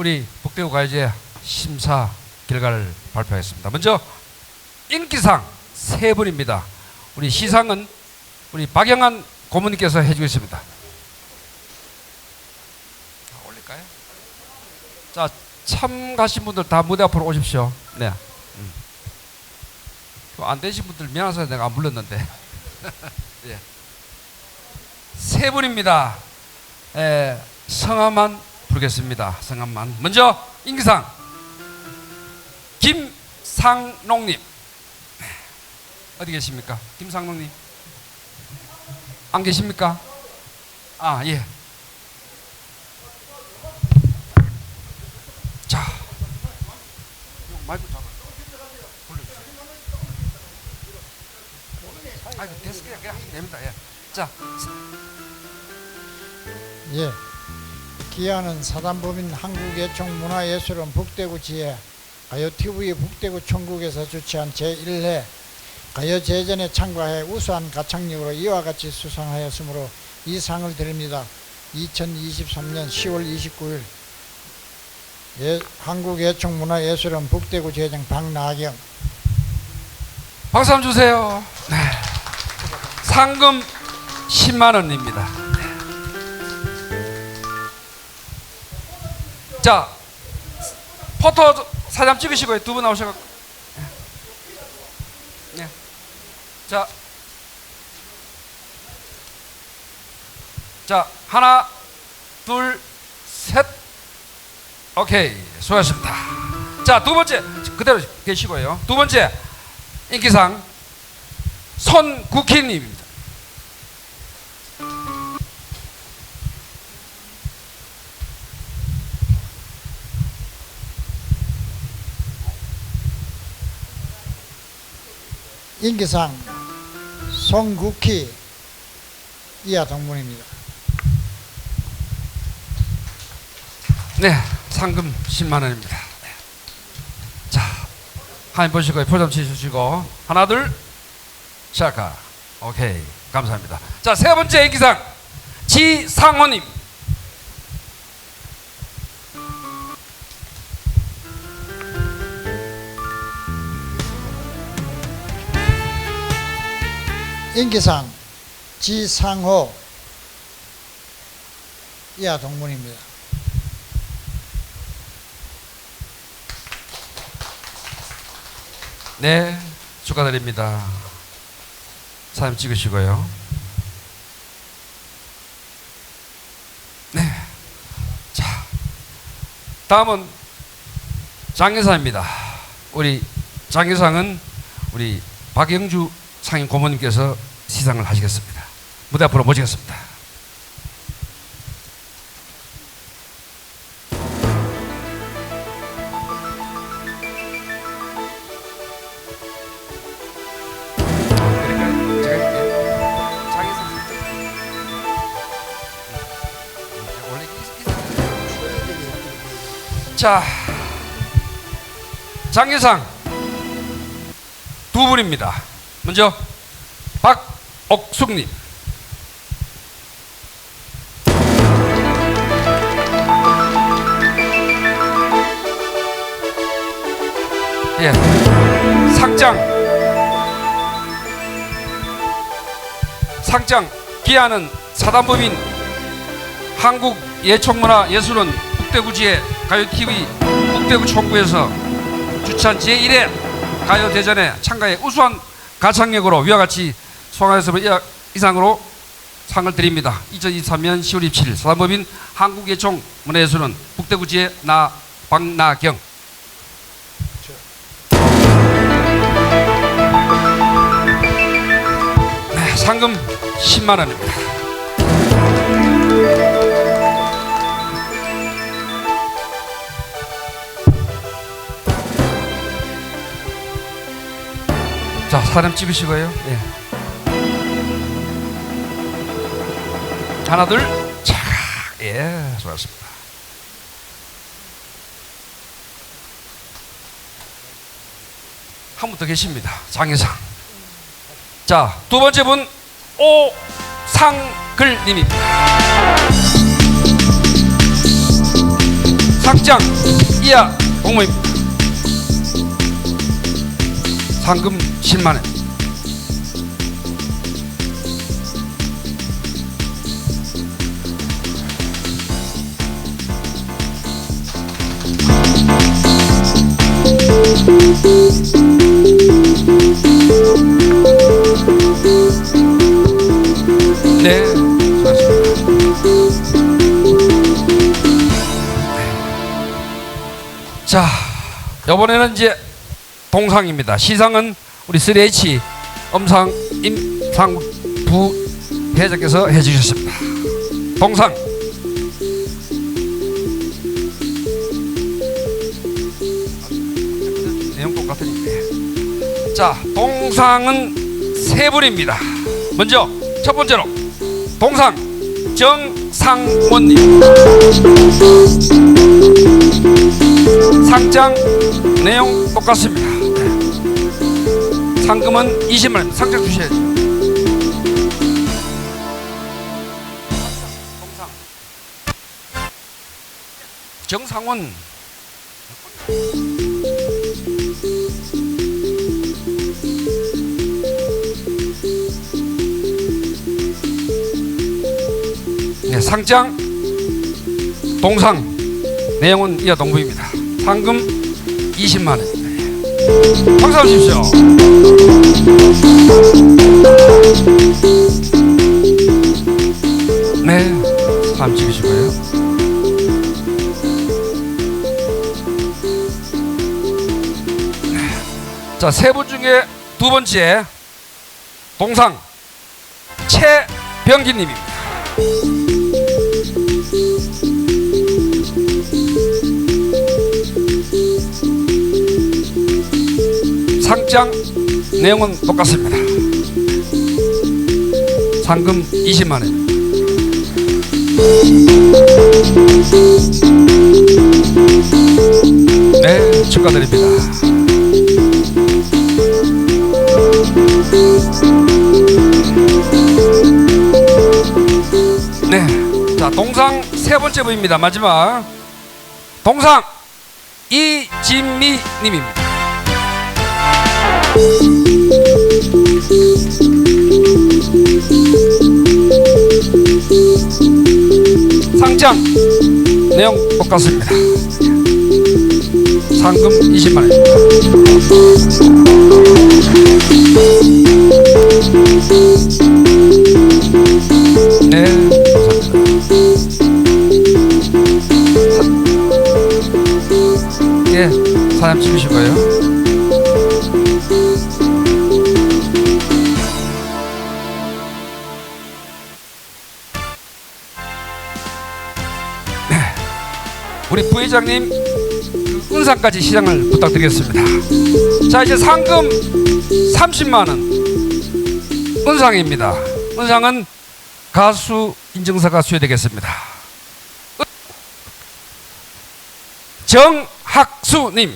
우리 북대구 가요제 심사 결과를 발표하겠습니다. 먼저 인기상 세 분입니다. 우리 시상은 우리 박영한 고문님께서 해주겠습니다. 아, 올릴까요? 자, 참가신 분들 다 무대 앞으로 오십시오. 네. 음. 그안 되신 분들 미안해서 내가 안 불렀는데. 예. 세 분입니다. 에, 성함만 부르겠습니다. 성함만. 먼저 인기상 김상농님 어디 계십니까? 김상농님 안 계십니까? 아 예. 자, 형 마이크 잡아. 아이고 데스크에 그냥 됩니다. 예. 자, 예. 기아는 사단법인 한국예총문화예술원 북대구 지회 가요TV 북대구 총국에서 주최한 제1회 가요제전에 참가해 우수한 가창력으로 이와 같이 수상하였으므로 이 상을 드립니다. 2023년 10월 29일 예, 한국예총문화예술원 북대구 지회장 박나경 박수 한번 주세요. 네. 상금 10만 원입니다. 자, 포토 사진 찍으시고요. 두 분 나오셔서. 네. 자, 자 하나, 둘, 셋. 오케이, 수고하셨습니다. 자, 두 번째 그대로 계시고요. 두 번째 인기상 손국희님입니다. 인기상 송국희 이하 동문입니다. 네, 상금 10만 원입니다. 네. 자, 한번 보시고 포점 치주시고 하나 둘 시작하. 오케이, 감사합니다. 자, 세 번째 인기상 지상호님. 인기상 지상호 이하 동문입니다. 네, 축하드립니다. 사진 찍으시고요. 네, 자, 다음은 장례사입니다. 우리 장례상은 우리 박영주 상임 고모님께서 시상을 하시겠습니다. 무대 앞으로 모시겠습니다. 자 장례상 두 분입니다. 먼저 박옥숙님. 예, 상장. 상장. 기아는 사단법인 한국 예총문화 예술원 북대구지회 가요TV 북대구 총구에서 주최한 제1회 가요대전에 참가해 우수한 가창력으로 위와 같이 이- 이상으로 상을 드립니다. 2023년 10월 27일 사단법인 한국예총 문화예술원 북대구지회 나 박나경 네, 상금 10만 원입니다. 사람 찍으시고요. 예. 하나, 둘, 자, 예, 수고하셨습니다. 한 분 더 계십니다. 장혜상. 자, 두 번째 분 오상글님입니다. 상장 이하 공모입니다. 상금 10만 원. 네. 자, 이번에는 이제 동상입니다. 시상은 우리 3H 엄상 임상 부 회장께서 해주셨습니다. 동상. 자, 동상은 세 분입니다. 먼저 첫 번째로 동상 정상원님. 상장 내용 똑같습니다. 네. 상금은 20만 원. 상장 주셔야죠. 정상원. 네, 상장 동상 내용은 이하 동부입니다. 상금 20만 원. 네, 사람 찍으시고요. 자, 세 분 중에 두 번째 동상 최병기님입니다. 상장 내용은 똑같습니다. 상금 20만 원. 네, 축하드립니다. 네, 자 동상 세 번째 부입니다. 마지막 동상 이진미님입니다. 상장 내용 똑같습니다. 상금 20만 원입니다. 네, 감사합니다. 사, 예, 사람 찍으시고요. 우리 부회장님 그 은상까지 시장을 부탁드리겠습니다. 자 이제 상금 30만 원 은상입니다. 은상은 가수 인증서가 수여되겠습니다. 정학수님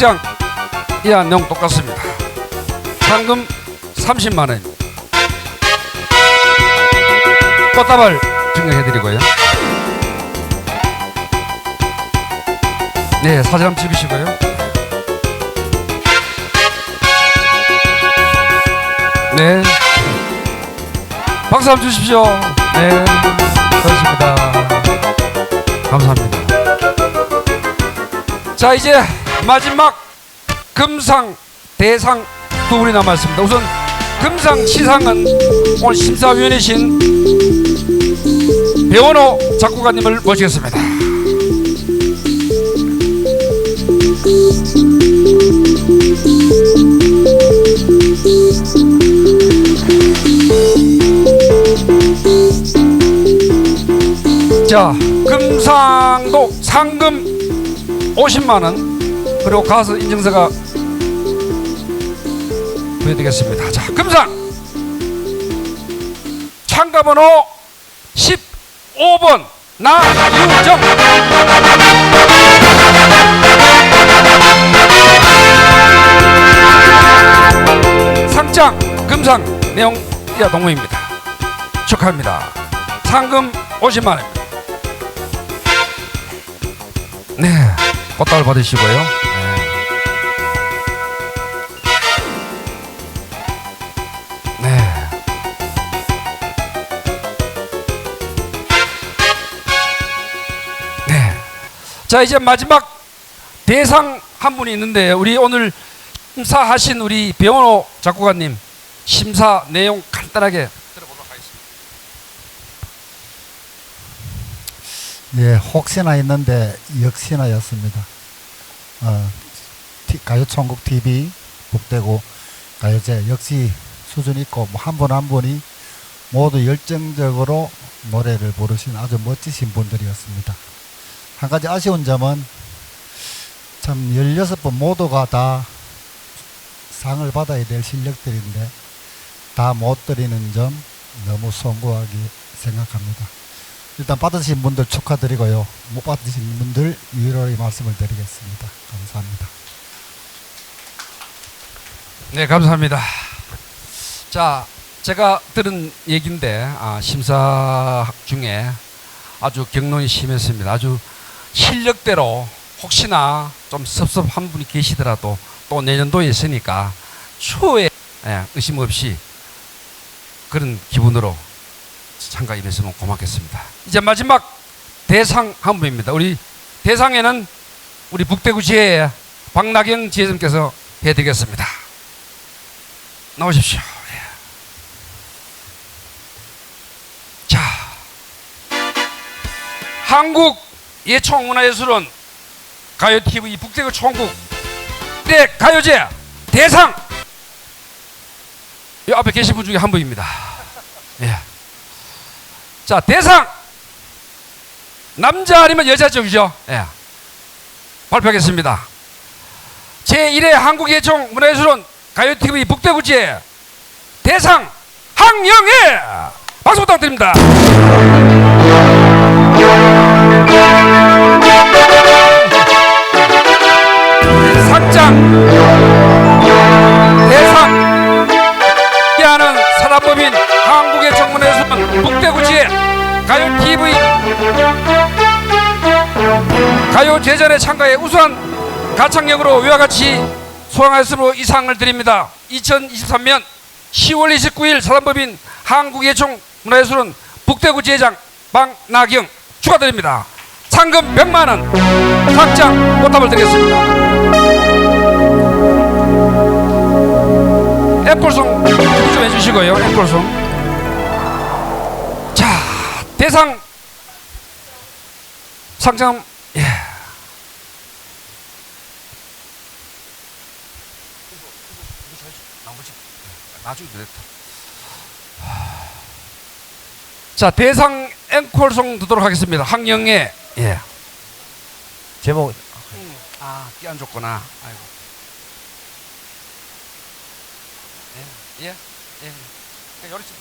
상장 이하 내용 똑같습니다. 상금 30만 원. 꽃다발 증정해드리고요. 네, 사진 한번 찍으시고요. 네. 박수 한번 주십시오. 네, 고맙습니다. 감사합니다. 자 이제 마지막 금상 대상 두 분이 남았습니다. 우선 금상 시상은 오늘 심사위원이신 배원호 작곡가님을 모시겠습니다. 자 금상도 상금 50만 원 그리고 가서 인증서가 보여드리겠습니다. 자, 금상 참가번호 15번 나유정 상장 금상 명야 동무입니다. 축하합니다. 상금 50만 원. 네, 꽃다발 받으시고요. 자 이제 마지막 대상 한 분이 있는데 우리 오늘 심사하신 우리 배원호 작곡가님 심사 내용 간단하게 들어보도록 하겠습니다. 예, 혹시나 했는데 역시나였습니다. 어, 티- 가요천국 TV 북대구 가요제 역시 수준 있고 뭐한분한 분이 모두 열정적으로 노래를 부르신 아주 멋지신 분들이었습니다. 한 가지 아쉬운 점은 참 16분 모두가 다 상을 받아야 될 실력들인데 다 못 드리는 점 너무 송구하게 생각합니다. 일단 받으신 분들 축하드리고요. 못 받으신 분들 유일하게 말씀을 드리겠습니다. 감사합니다. 네, 감사합니다. 자, 제가 들은 얘기인데 아, 심사 중에 아주 경론이 심했습니다. 아주 실력대로 혹시나 좀 섭섭한 분이 계시더라도 또 내년도에 있으니까 추후에 예, 의심 없이 그런 기분으로 참가 임했으면 고맙겠습니다. 이제 마지막 대상 한 분입니다. 우리 대상에는 우리 북대구 지회 박나경 지회장께서 해드리겠습니다. 나오십시오. 예. 자, 한국 예총문화예술원 가요 TV 북대구 총국 대 가요제 대상 이 앞에 계신 분 중에 한 분입니다. 예. 자 대상 남자 아니면 여자 쪽이죠. 예. 발표하겠습니다. 제1회 한국예총 문화예술원 가요TV 북대구제 대상 항영애 박수 부탁드립니다. 상장 대상 하는 사단법인 한국예총 문화예술원 북대구제 가요TV 가요 제전에 참가해 우수한 가창력으로 위와 같이 수상하였으므로 이 상을 드립니다. 2023년 10월 29일 사단법인 한국예총 문화예술원 북대구 지회장 박나경 축하드립니다. 상금 100만 원 상장 꽃다발 드리겠습니다. 앵콜송 좀 해주시고요. 앵콜송. 자 대상 상장 예. 나중에 됐다. 자 대상 앵콜송 듣도록 하겠습니다. 황영애 예. 제목 아끼 안 줬구나. 아이고. 예, 예, 예. 요리 좀.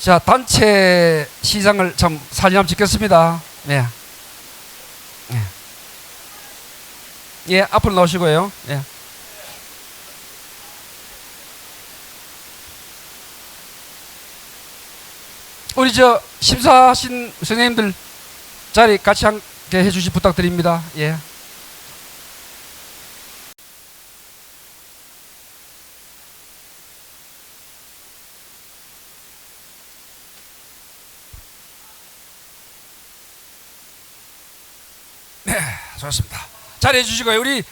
자 단체 시장을 참 사진 한번 찍겠습니다. 예. 예. 예, 앞으로 나오시고요. 예. 우리 저 심사하신 선생님들 자리 같이 함께 해주시 부탁드립니다. 예. 네, 좋습니다. 자리 해주시고요. 우리